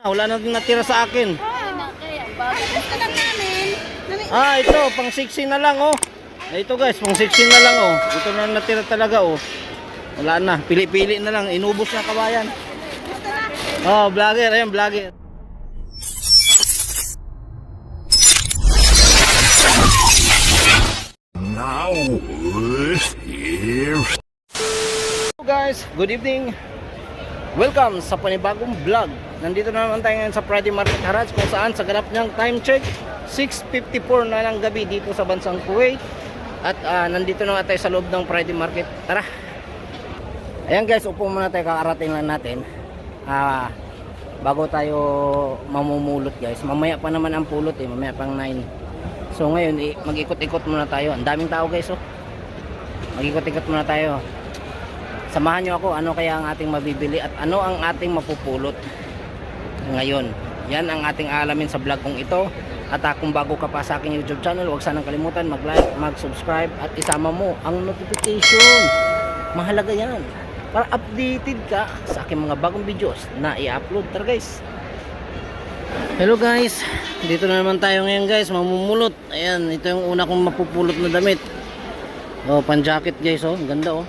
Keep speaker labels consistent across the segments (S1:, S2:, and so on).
S1: Wala na natira sa akin. Ah, ito, pang 16 na lang, oh. Ah, Ito guys, pang 16 na lang, oh. Ito na natira talaga, oh. Wala na, pili-pili na lang. Inubos na kabayan. Oh, vlogger, ayan, vlogger.
S2: Now, here's
S1: Hello guys, good evening. Welcome sa panibagong vlog. Nandito na naman tayo ngayon sa Friday Market Haraj kung saan sa ganap niyang time check 6.54 na lang gabi dito sa bansang Kuwait. At ah, nandito na tayo sa loob ng Friday Market. Tara! Ayan guys, upo muna tayo kakarating lang natin. Ah, bago tayo mamumulot guys. Mamaya pa naman ang pulot eh, mamaya pang 9. So ngayon, eh, mag-ikot-ikot muna tayo. Ang daming tao guys oh. Mag-ikot-ikot muna tayo. Samahan nyo ako ano kaya ang ating mabibili at ano ang ating mapupulot ngayon. Yan ang ating alamin sa vlog kong ito. At ah, kung bago ka pa sa aking YouTube channel, huwag sanang kalimutan mag-like, mag-subscribe at isama mo ang notification. Mahalaga yan. Para updated ka sa aking mga bagong videos na i-upload. Tara guys. Hello guys. Dito na naman tayo ngayon guys. Mamumulot. Ayan, ito yung una kong mapupulot na damit. Oh, pan-jacket guys oh. Ganda oh.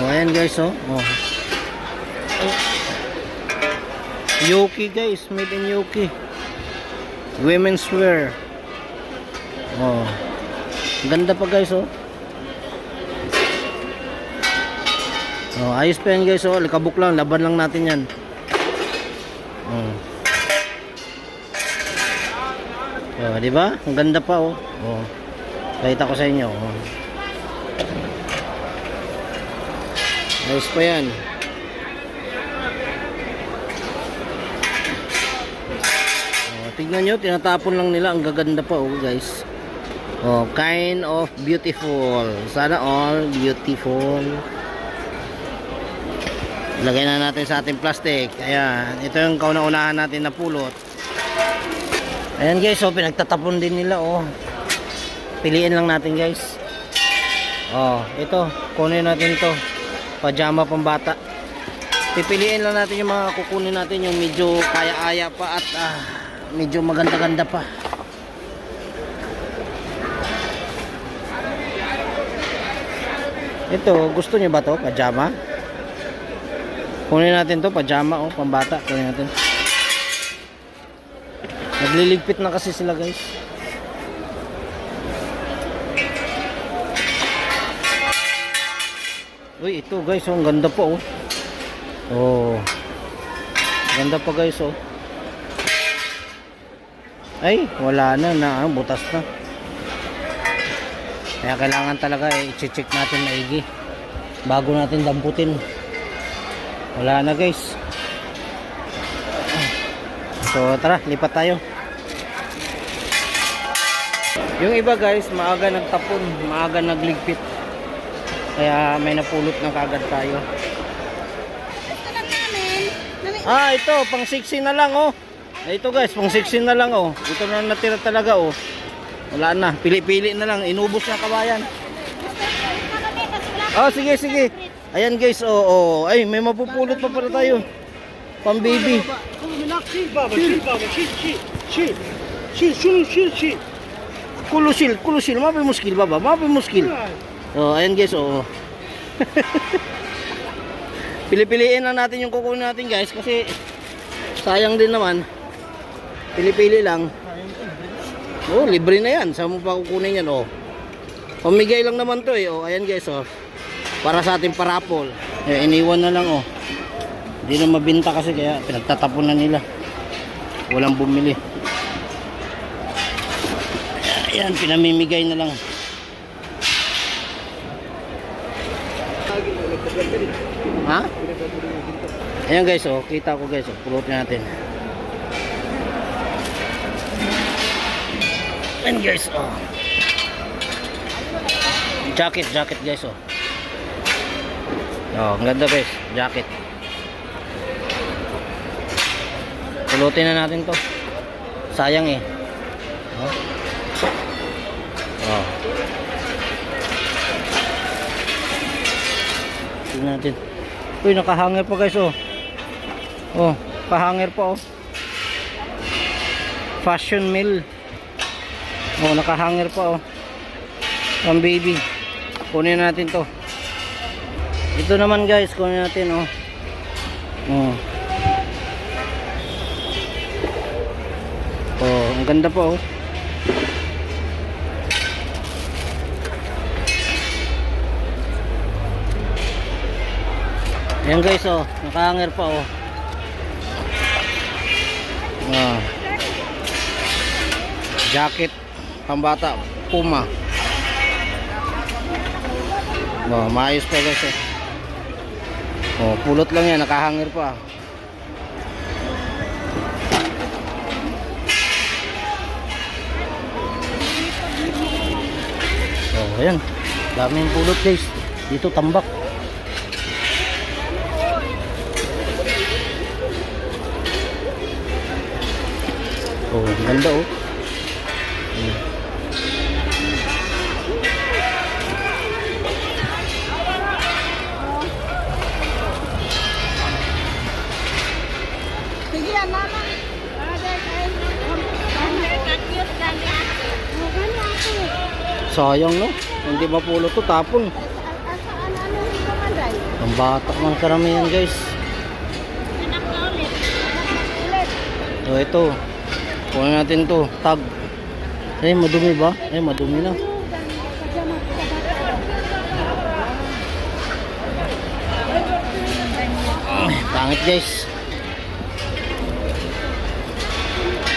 S1: Oh, ayan guys, oh. oh. Yuki guys, made in Yuki. Women's wear. Oh. Ganda pa guys, oh. Oh, ayos pa yan guys, oh. Likabok lang, laban lang natin yan. Oh. Oh, di ba? Ang ganda pa, oh. Oh. Pakita ko sa inyo, oh. Ayos pa yan. Oh, tignan nyo, tinatapon lang nila. Ang gaganda pa, oh, guys. Oh, kind of beautiful. Sana all beautiful. Lagay na natin sa ating plastic. Ayan, ito yung kauna-unahan natin na pulot. Ayan guys, oh, pinagtatapon din nila, oh. Piliin lang natin, guys. Oh, ito, kunin natin to. Pajama pambata. Pipiliin lang natin yung mga kukunin natin yung medyo kaya-aya pa at ah, medyo maganda-ganda pa. Ito, gusto niyo ba to? Pajama? Kunin natin to, pajama oh, pambata. Kunin natin. Nagliligpit na kasi sila guys. Uy, ito guys, oh, ang ganda pa oh. Oh. Ganda pa guys oh. Ay, wala na na, ah, butas na. Kaya kailangan talaga eh, i-check natin maigi bago natin damputin. Wala na guys. So tara, lipat tayo. Yung iba guys, maaga nagtapon, maaga nagligpit. Kaya may napulot na kagad tayo. Ah, ito, pang 16 na lang oh. Ito guys, pang 16 na lang oh. Ito na natira talaga oh. Wala na, pili-pili na lang, inubos na kabayan. Oh, sige, sige. Ayan guys, oh, oh. Ay, may mapupulot pa pala tayo. Pang baby. Kulusil, kulusil, mapi muskil baba, mapi muskil. Oh, ayan guys, oh. Pili-piliin na natin yung kukunin natin guys kasi sayang din naman. Pili-pili lang. Oh, libre na yan. Saan mo pa kukunin yan, oh. Pamigay lang naman to, eh. Oh, ayan guys, oh. Para sa ating parapol. Eh, iniwan na lang, oh. Hindi na mabinta kasi kaya pinagtatapon na nila. Walang bumili. Ayan, pinamimigay na lang. Ayan guys, oh, kita ko guys, oh, pulutin natin. Ayan guys, oh. Jacket, jacket guys, oh. Oh, ang ganda guys, jacket. Pulutin na natin to. Sayang eh. Oh. Oh. tingnan natin. Uy, nakahanger pa guys oh. Oh, kahanger pa oh. Fashion mill. Oh, nakahanger pa oh. Pang baby. Kunin natin to. Ito naman guys, kunin natin oh. Oh. Oh, ang ganda pa oh. Ayan guys oh, nakahanger pa oh. Ah. Jacket pambata Puma. Oh, maayos pa guys oh. Oh, pulot lang yan, nakahanger pa. Oh, ayan. Daming pulot guys. Dito tambak. Oh, ganda oh. Hmm.
S3: Sige, mama. Oh.
S1: Sayang no. Hindi mapulot to tapon. Ang bata ng karamihan guys. So ito. Kunin natin to. Tag. Eh, madumi ba? Eh, madumi na. Ay, pangit guys.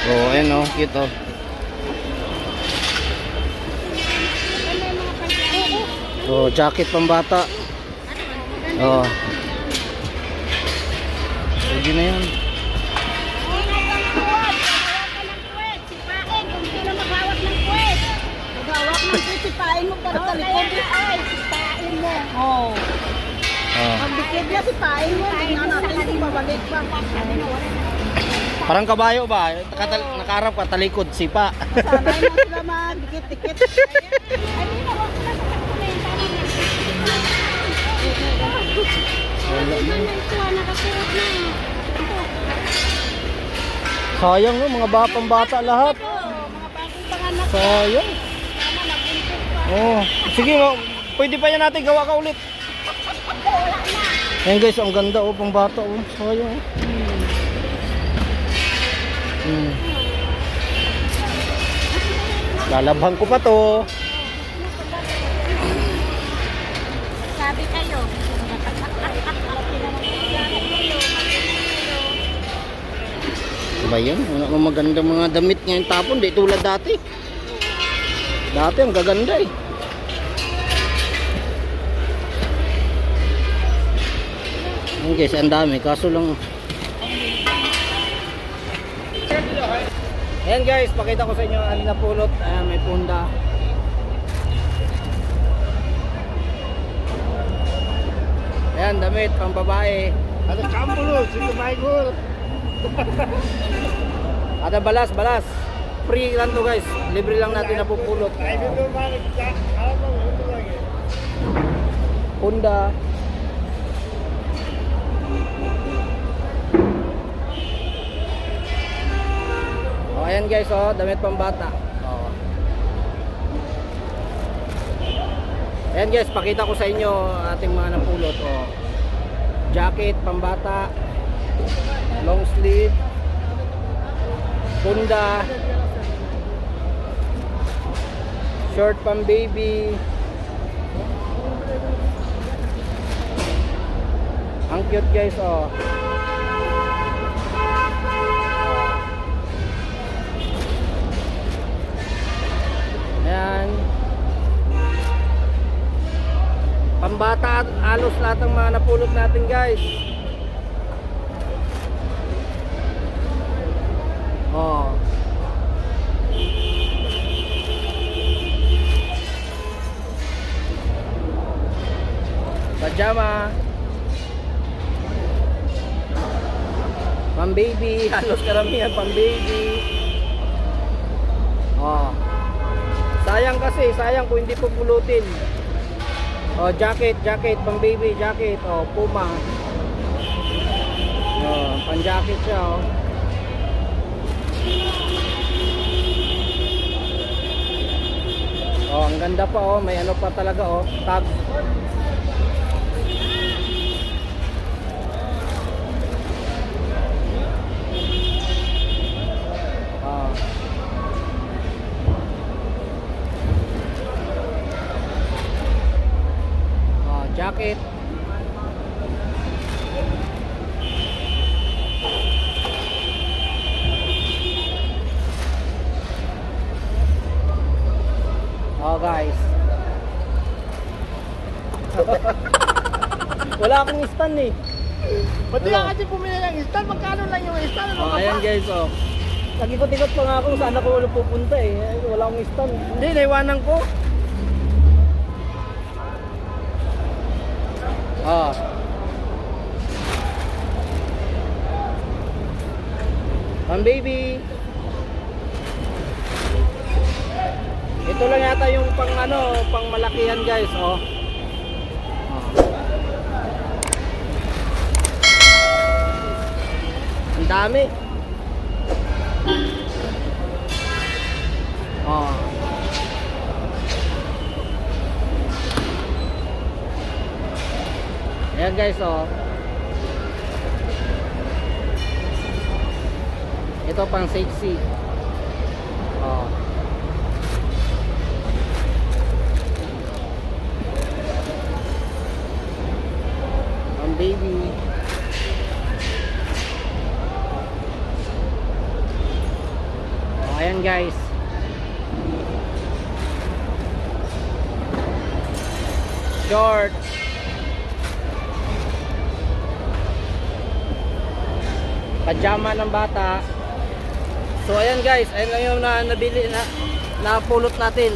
S1: Oh, ayan oh, cute oh. Oh, jacket pang bata. Oh. Pwede na yan.
S3: Sipain mo para talikod. Ay, sipain mo. Oo.
S1: Oh.
S3: Pag dikit niya, sipain mo. Tingnan natin kung babalik pa.
S1: Parang kabayo ba? Nakatal- nakaharap ka, talikod, sipa.
S3: Sanay mo sila man. Dikit-dikit.
S1: Sayang no, mga batang bata lahat. Sayang. Oh, sige, oh, pwede pa yan natin gawa ka ulit. Ayan guys, ang ganda oh, pang bata oh. Sayang. oh. Hmm. Lalabhan ko pa to.
S3: Sabi kayo.
S1: Diba yun? Kang maganda mga damit ngayon tapon, di tulad dati. Dati ang gaganda eh. Ayan guys, ang dami. Kaso lang... Ayan guys, pakita ko sa inyo ang napulot. Ayan, may punda. Ayan, damit, pang babae.
S4: Ada campur situ baik gol.
S1: Ada balas, balas. Free lang to guys. Libre lang natin napupulot.
S4: Itu tuh
S1: ayan guys, oh, damit pambata. Oh. Ayan guys, pakita ko sa inyo ating mga napulot. Oh. Jacket pambata. Long sleeve. Honda. Short pang baby. Ang cute guys, oh. Ayan. Pambata at alos lahat ng mga napulot natin guys. Oh. Pajama. Pang baby, halos karamihan pang baby. Oh. Sayang kasi, sayang kung hindi pupulutin. Oh, jacket, jacket, pang baby, jacket. Oh, Puma. Oh, pang jacket siya, oh. Oh, ang ganda pa, oh. May ano pa talaga, oh. Tag. Jacket. Oh, guys. Wala akong stand eh.
S4: Pati
S1: Ano?
S4: kasi pumili ng stand, magkano lang yung stand? Ano
S1: Oh,
S4: ka
S1: ayan
S4: ba?
S1: guys, oh. Nagikot-ikot pa nga ako kung saan ako pupunta eh. Wala akong stand. Hindi, naiwanan ko. Ah. Pang baby. Ito lang yata yung pang ano, pang malakihan guys, oh. Ah. Ang dami. Oh. Ayan guys, oh. Ito pang sexy. Oh. Ang baby. Oh, ayan guys. Short. Pajama ng bata. So ayan guys, ayan lang yung na, nabili na napulot natin.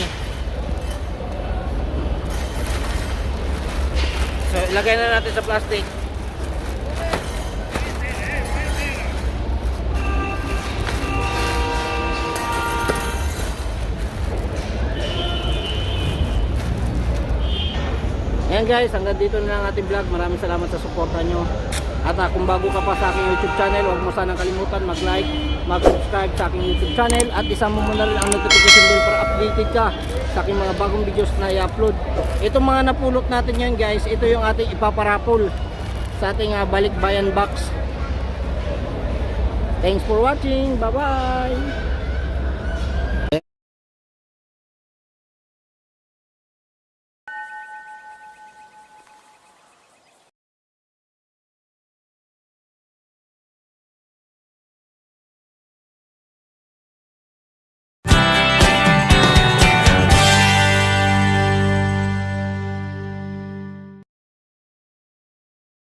S1: So ilagay na natin sa plastic. Ayan guys, hanggang dito na lang ating vlog. Maraming salamat sa suporta nyo. At ah, kung bago ka pa sa aking YouTube channel, huwag mo sanang kalimutan mag-like, mag-subscribe sa aking YouTube channel at isama mo na rin ang notification bell para updated ka sa aking mga bagong videos na i-upload. Itong mga napulot natin yan guys, ito yung ating ipaparapol sa ating ah, balikbayan box. Thanks for watching. Bye-bye!